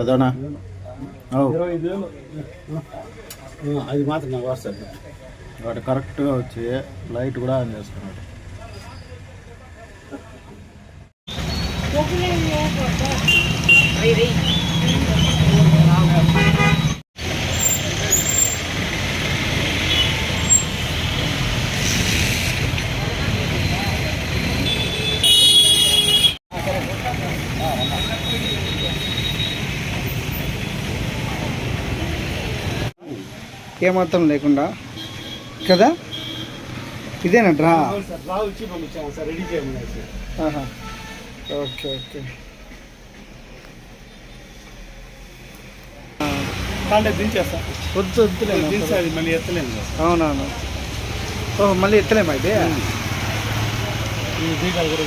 అదోనా? అది మాత్రం నాకు వస్తుంది వాడు కరెక్ట్గా వచ్చి లైట్ కూడా ఆన్ చేసుకున్నాడు. ఏమాత్రం లేకుండా. కదా? ఇదేనా డ్రా. Okay okay. దించేస్తా. వద్దు మళ్ళీ ఎత్తలేము అవునవును. ఓహో మళ్ళీ ఎత్తలేమా అయితే దీపాలు కూడా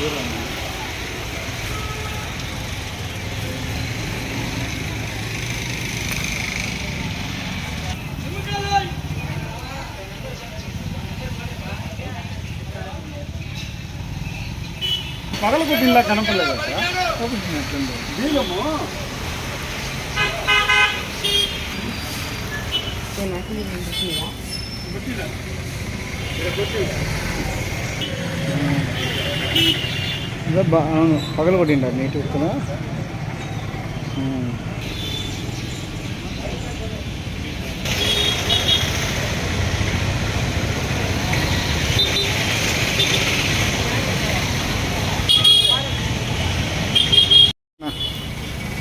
పగల కొట్టిలా కనపడలేదు ఇదే బా అవును పగల కొట్టింటారు నీట్ కదా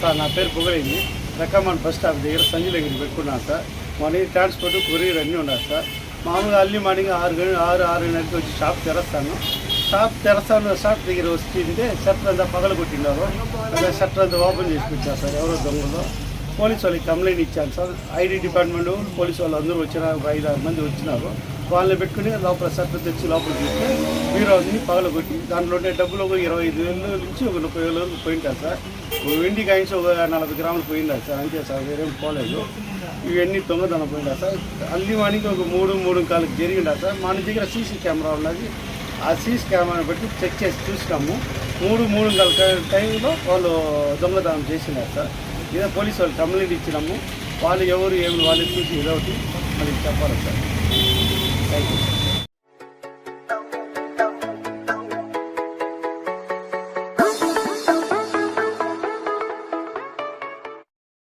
సార్ నా పేరు పొగరైంది రకమాన్ బస్ స్టాప్ దగ్గర సంజయ్ దగ్గర పెట్టుకున్నాను సార్ మనీ ట్రాన్స్పోర్ట్ కొరియర్ అన్నీ ఉన్నారు సార్ మామూలుగా అర్లీ మార్నింగ్ ఆరు గంట ఆరు ఆరున్నరకి వచ్చి షాప్ తెరస్తాను. షాప్ తెరస్తాను షాప్ దగ్గర వచ్చింటే షట్టర్ అంతా పగల కొట్టినారు అదే షట్టర్ అంతా ఓపెన్ చేసి పెట్టారు సార్ ఎవరో దొంగలు. పోలీసు వాళ్ళకి కంప్లైంట్ ఇచ్చాను సార్. ఐడి డిపార్ట్మెంట్ పోలీసు వాళ్ళు అందరూ వచ్చిన ఒక ఐదు ఆరు మంది వచ్చినారు. వాళ్ళని పెట్టుకుని లోపల షట్టర్ తెచ్చి లోపల చూస్తే బీరోని పగల కొట్టి దాంట్లో ఉండే డబ్బులు ఒక ఇరవై ఐదు వేల నుంచి ఒక ముప్పై వేల వరకు పోయింటారు సార్? ఒక వెండి కాయించి ఒక నలభై గ్రాములు పోయిందా సార్? అంతే సార్ వేరేం పోలేదు. ఇవన్నీ దొంగతనం పోయిందా సార్? అల్లి వానికి ఒక మూడు మూడు కాలకు జరిగిండారు సార్? మన దగ్గర సీసీ కెమెరా ఉన్నది. ఆ సీసీ కెమెరాని బట్టి చెక్ చేసి చూసినాము. మూడు మూడు కాల టైంలో వాళ్ళు దొంగతనం చేసినారు సార్. ఇదే పోలీసు వాళ్ళు కంప్లైంట్ ఇచ్చినాము. వాళ్ళు ఎవరు ఏమి వాళ్ళు చూసి ఇదొకటి మనకి చెప్పాలి సార్. Thank you.